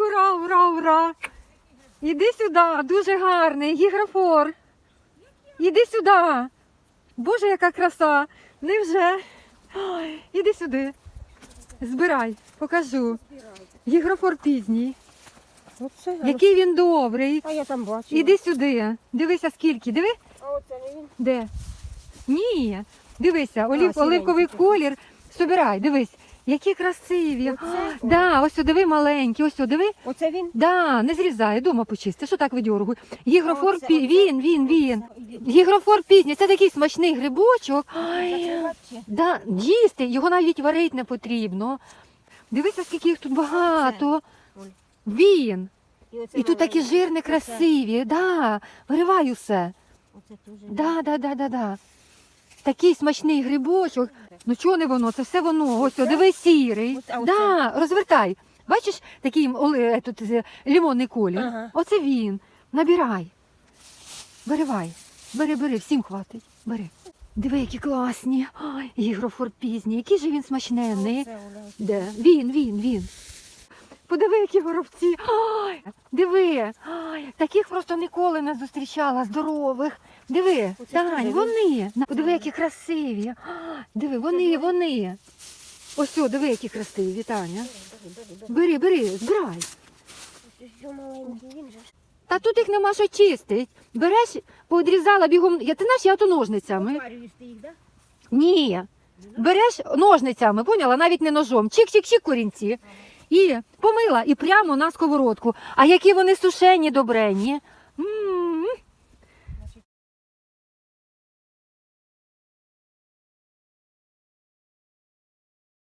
ура! ура, ура. Іди сюди, дуже гарний, гігрофор. Іди сюди. Боже, яка краса! Невже? Ой, іди сюди. Збирай, покажу. Гігрофор пізній. Оце, Який він добрий. А я там бачу. Іди сюди. Дивися скільки. Диви, А оце не він. де? Ні. Дивися, олів, оливковий колір. Собирай, дивись, які красиві. Оце? Да, ось диви маленькі, ось диви. Оце він? Да, не зрізай, дома почисти. Що так видьоргуй? Гігрофор Оце, пі... оце. він, він, він. Гігрофор пізній, це такий смачний грибочок. Ай, да, їсти, його навіть варити не потрібно. Дивися, скільки їх тут багато. Ой. Він. І тут такі жирні, красиві. Да, виривай усе. Оце теж. Да, да, да, да, да. Такий смачний грибочок. Ну чого не воно? Це все воно. Ось, о, диви сірий. Ось, а оце? Да, розвертай. Бачиш такий оли- е, тут, е, лимонний колір? Ага. Оце він. Набирай. Виривай. Бери, бери, всім хватить. Бери. Диви, які класні. Ой, гігрофор пізній. Який же він смачненний. Оце, Оля. Де? Він, він, він. Подиви, які горобці. Ой, диви. Ой, таких просто ніколи не зустрічала, здорових. Диви, Тань, вони. Подиви, які красиві. Ой, Диви, вони, вони. Ось, о, диви, які красиві, Таня. Бери, бери, збирай. Та тут їх нема що чистить. Береш, подрізала бігом. Я ти знаєш, я то ножницями. Ні. Береш ножницями, поняла, навіть не ножом. Чик-чик-чик корінці. І помила і прямо на сковородку. А які вони сушені, добрені.